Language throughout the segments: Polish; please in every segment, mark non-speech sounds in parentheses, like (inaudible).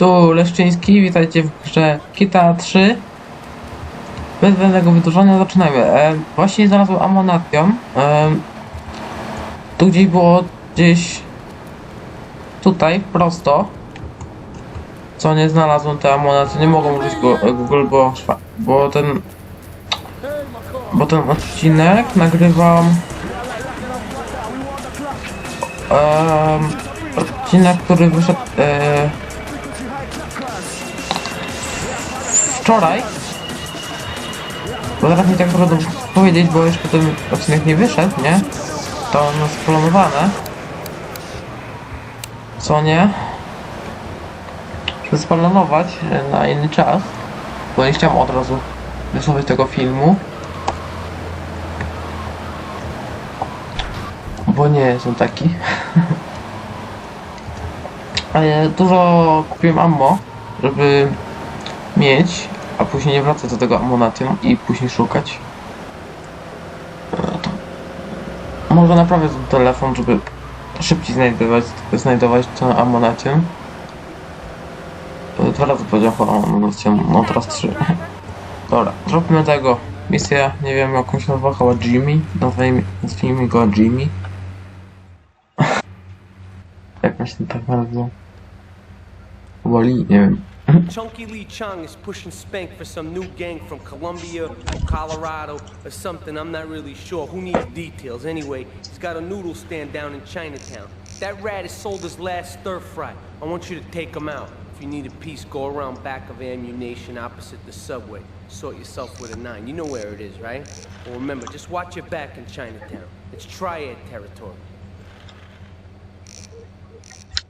Tu Leszczyński, witajcie w grze Kita 3. Bez zbędnego wydłużania zaczynajmy. E, właśnie znalazłem amonatium. E, tu gdzieś było gdzieś tutaj, prosto. Co nie znalazłem te amonacje, nie mogą użyć go Google, bo, bo ten bo ten odcinek nagrywam em, odcinek, który wyszedł e, wczoraj bo teraz mi tak trudno powiedzieć, bo jeszcze ten odcinek nie wyszedł, nie? To on jest planowane co nie? Żeby splanować e, na inny czas bo nie chciałem od razu wysłać tego filmu bo nie jestem taki. (laughs) Ale dużo kupiłem ammo, żeby mieć, a później nie wracać do tego ammonatium i później szukać. E, może naprawię ten telefon, żeby szybciej znajdować, znajdować to ammonatium. E, Dwa razy powiedziałem o ammonatium, no teraz trzy. (laughs) Dobra, zróbmy tego. Misja, nie wiem jakąś nazwę, chyba Jimmy. Nazwijmy, nazwijmy go Jimmy. (laughs) Jak się tak? Chyba Lee, nie wiem. Chunky Lee Chung is pushing Spank for some new gang from Colombia or Colorado or something. I'm not really sure. Who needs details? Anyway, he's got a noodle stand down in Chinatown. That rat has sold his last stir fry. I want you to take him out. If you need a piece, go around back of ammunition opposite the subway. Sort yourself with a nine. You know where it is, right? Well, remember, just watch your back in Chinatown. It's triad territory.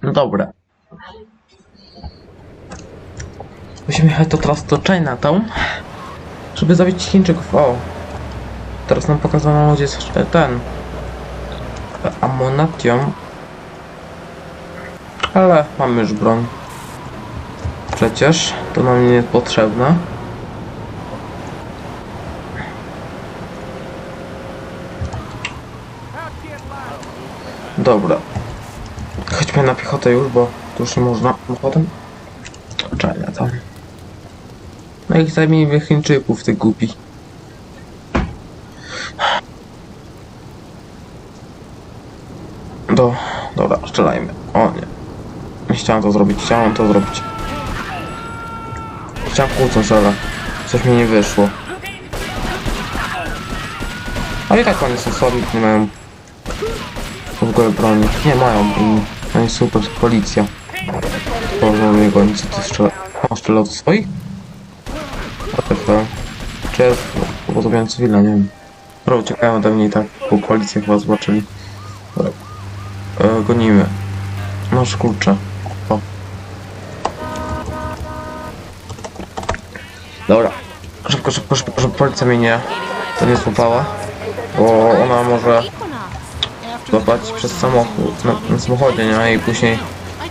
Dobra. Musimy jechać to teraz do Chinatown, żeby zabić Chińczyków. O! Teraz nam pokazano, gdzie jest ten. Ammonatium. Ale mamy już broń. Przecież to nam nie jest potrzebne. Dobra. Chodźmy na piechotę już, bo tu już nie można samochodem. Czekaj, tam. No i zajmijmy Chińczyków, tych głupi. Do, dobra, strzelajmy. O nie. Nie chciałem to zrobić, chciałem to zrobić. Chciałem kłócąc, ale coś mi nie wyszło. A i tak oni są słabi, nie mają w ogóle broni. Nie mają i oni są super policja. Można mnie gonić, co ty strzela... On strzelał do swoich? Hell? Czy jest cywilna, nie wiem. Dobra, uciekają ode mnie i tak, bo policję chyba zobaczyli. Dobra. E, gonimy. Masz kurczę. O. Dobra. Szybko, szybko, szybko, żeby policja mnie nie... To nie złapała. Bo ona może złapać przez samochód, na, na samochodzie, nie? I później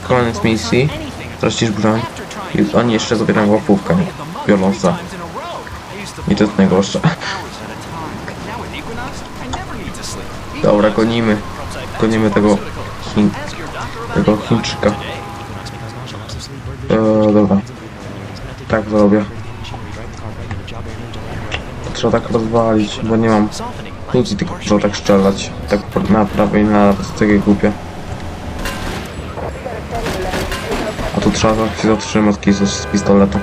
koniec misji, tracisz broń i oni jeszcze zabierają łapówkę, nie? biorą za. I to jest najgorsze. Dobra, gonimy. Gonimy tego Chin... tego Chińczyka. Eee, dobra. Tak zrobię. Trzeba tak rozwalić, bo nie mam ludzi, tylko trzeba tak strzelać. Tak na prawej na takie głupie. A tu trzeba się zatrzymać z pistoletu.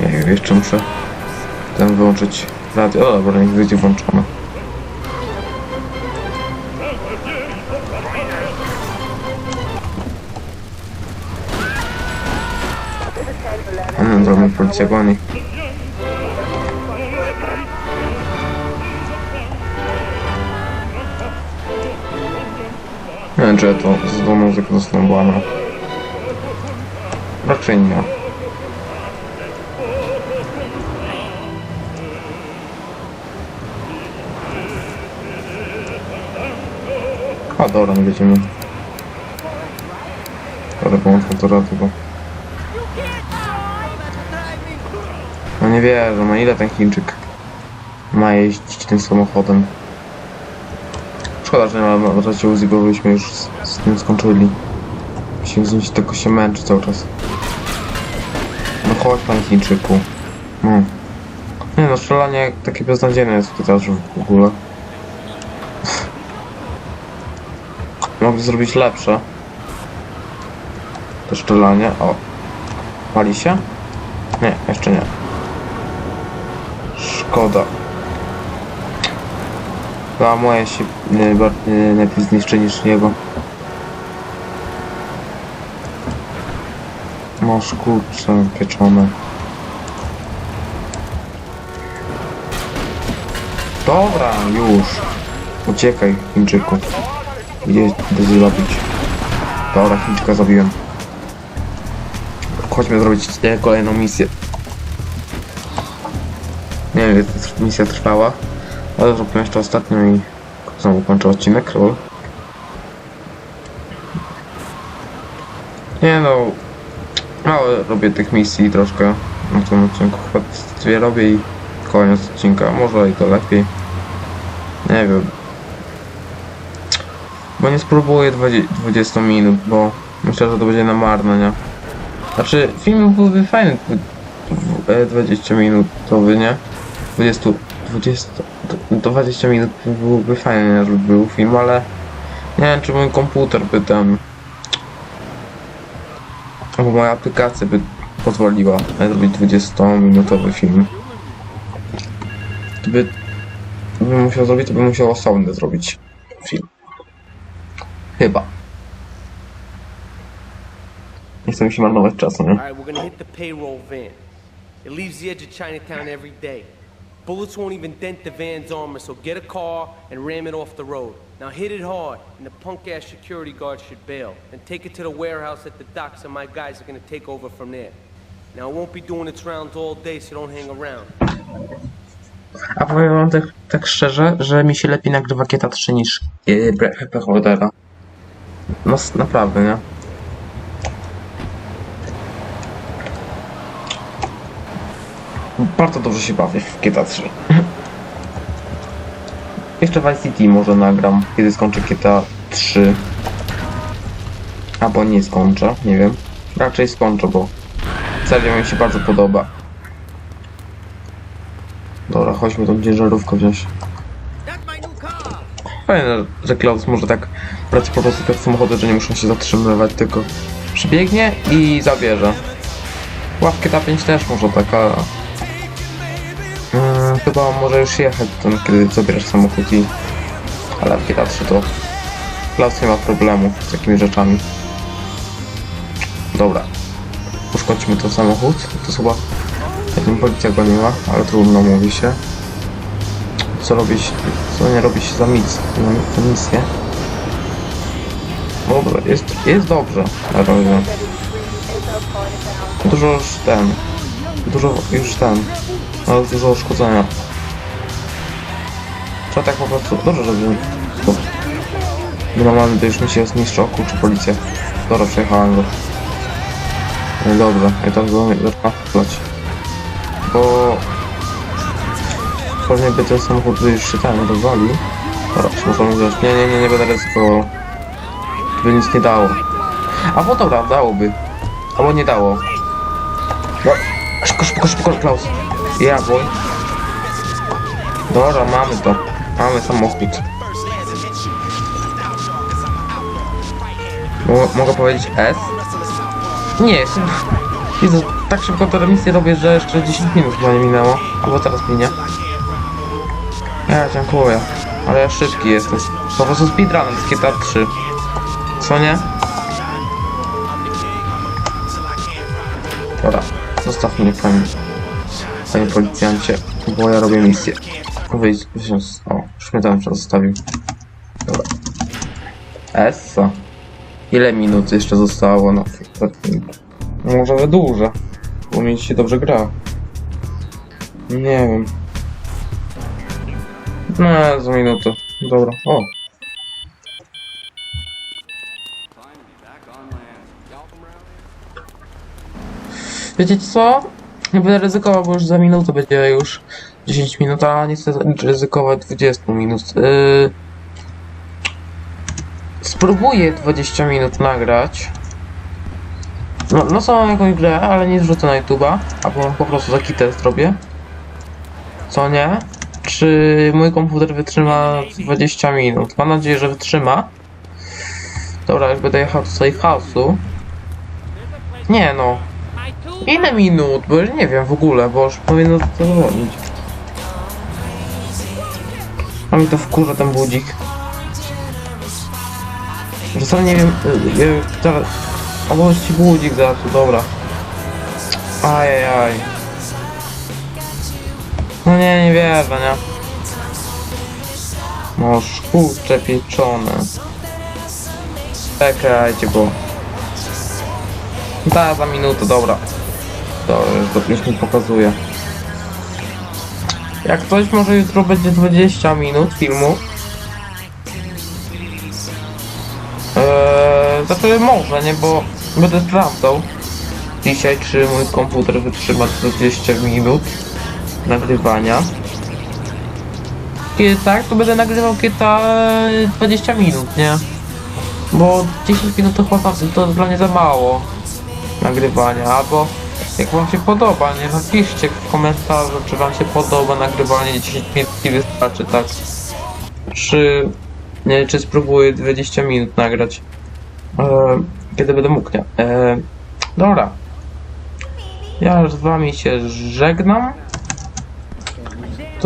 Nie wiem, jeszcze muszę ten wyłączyć radio. O dobra, niech będzie włączone. Dobra, policja goni. Nie wiem, czy ja to z tą muzyką zostaną łamę. Raczej nie. A dobra, nie będziemy. Ale połączmy to bo... No nie wierzę, no ile ten Chińczyk ma jeździć tym samochodem. Szkoda że nie ma raczej Uzi, bo byśmy już z, z tym skończyli. Musimy z nim się tylko się męczy cały czas. No chodź panie Chińczyku. No. Nie no, strzelanie takie beznadziejne jest w teatrze w ogóle. Zrobić lepsze. To strzelanie. O. Pali się? Nie, jeszcze nie. Szkoda. Chyba moje się e, e, lepiej zniszczy niż jego. Masz kurcze pieczone. Dobra, już. Uciekaj, Chińczyku. Idę idę zabić. Dobra, Chińczyka zabiłem. Chodźmy zrobić kolejną misję. Nie wiem, ile ta misja trwała, ale zrobimy jeszcze ostatnią i znowu kończę odcinek. Lol. Nie no, mało robię tych misji troszkę na tym odcinku. Chyba dwie robię i koniec odcinka. Może i to lepiej. Nie wiem. Bo nie spróbuję 20, 20 minut, bo myślę, że to będzie na marne, nie? Znaczy, film byłby fajny, w- e, 20 minutowy, nie? 20, 20, to- to 20 minut byłoby fajnie, żeby był film, ale nie wiem, czy mój komputer by tam, albo moja aplikacja by pozwoliła zrobić 20-minutowy film. Gdyby musiał zrobić, to bym musiał osobny zrobić film. Chyba. Nie chcę mi się marnować czasu, nie? All right, we're gonna hit the payroll van. It leaves the edge of Chinatown every day. Bullets won't even dent the van's armor, so get a car and ram it off the road. Now hit it hard, and the punk-ass security guard should bail. And take it to the warehouse at the docks, and my guys are gonna take over from there. Now it won't be doing its rounds all day, so don't hang around. A powiem wam tak, tak szczerze, że mi się lepiej nagrywa Kieta 3 niż yy, Happy Holdera. No naprawdę, nie? Bardzo dobrze się bawię w GTA 3. (laughs) Jeszcze Vice City może nagram, kiedy skończę GTA 3. Albo nie skończę, nie wiem. Raczej skończę, bo serio mi się bardzo podoba. Dobra, chodźmy tą ciężarówkę wziąć. Fajne, że Klaus może tak brać po prostu te samochody, że nie muszą się zatrzymywać, tylko przybiegnie i zabierze. Ławkę ta 5 też może taka. Mm, chyba może już jechać ten, kiedy zabierasz samochód i... Ale w GTA 3 to... Klaus nie ma problemu z takimi rzeczami. Dobra. Uszkodźmy ten samochód. To chyba... Jakby policja go nie ma, ale trudno mówi się. Co robić, co nie robi się za, mis, za, misję. Dobra, jest, jest dobrze na razie. Dużo już ten, dużo już ten, ale dużo uszkodzenia. Trzeba tak po prostu, dobrze, żeby to normalny to już mi się zniszczył, czy policja. Dobra, przejechałem go. Dobrze, i tak go wplać. Bo Pewnie by ten samochód już się tam rozwalił. Dobra, możemy wziąć. Nie, nie, nie, nie będę ryzykował. To by nic nie dało. A bo dobra, dałoby. Albo nie dało. No, szybko, szybko, szybko, Klaus. Jabłoń. Dobra, mamy to. Mamy samochód. Mo- mogę powiedzieć S? Nie, Jezu, tak szybko tę misję robię, że jeszcze 10 minut chyba nie minęło. Albo teraz minie. Ja dziękuję, ale ja szybki jestem. Po prostu speedrunem z GTA 3. Co nie? Dobra, zostaw mnie pani, panie policjancie, bo ja robię misję. Wyjdź, wziąć, o, już mnie tam zostawił. Dobra. Essa. Ile minut jeszcze zostało na Może wydłużę, bo mi się dobrze gra. Nie wiem. No, za minutę. Dobra. O. Wiecie co? Nie będę ryzykował, bo już za minutę będzie już 10 minut, a nie chcę ryzykować 20 minut. Yy... spróbuję 20 minut nagrać. No, no są jakąś grę, ale nie zrzucę na YouTube'a, albo po prostu taki test robię. Co nie? Czy mój komputer wytrzyma 20 minut? Mam nadzieję, że wytrzyma. Dobra, już będę jechał do swoich house'u. Nie no. Ile minut? Bo już nie wiem w ogóle, bo już powinno to dzwonić. A mi to wkurza ten budzik. Że sam nie wiem, y, y, zaraz... A może ci budzik zaraz, dobra. Ajajaj. No nie, nie wierzę, nie? No szkurcze pieczone. Czekajcie, bo... Da, za minutę, dobra. To już, już mi pokazuje. Jak coś, może jutro będzie 20 minut filmu. Eee, znaczy może, nie, bo będę sprawdzał dzisiaj, czy mój komputer wytrzyma 20 minut nagrywania. Kiedy tak, to będę nagrywał kita 20 minut, nie? Bo 10 minut to chyba to dla mnie za mało nagrywania, albo jak wam się podoba, nie? Napiszcie w komentarzu, czy wam się podoba nagrywanie 10 minut i wystarczy, tak? Czy, nie, czy spróbuję 20 minut nagrać, e, kiedy będę mógł, nie? E, dobra. Ja z wami się żegnam.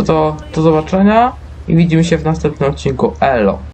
To to, do zobaczenia i widzimy się w następnym odcinku. Elo.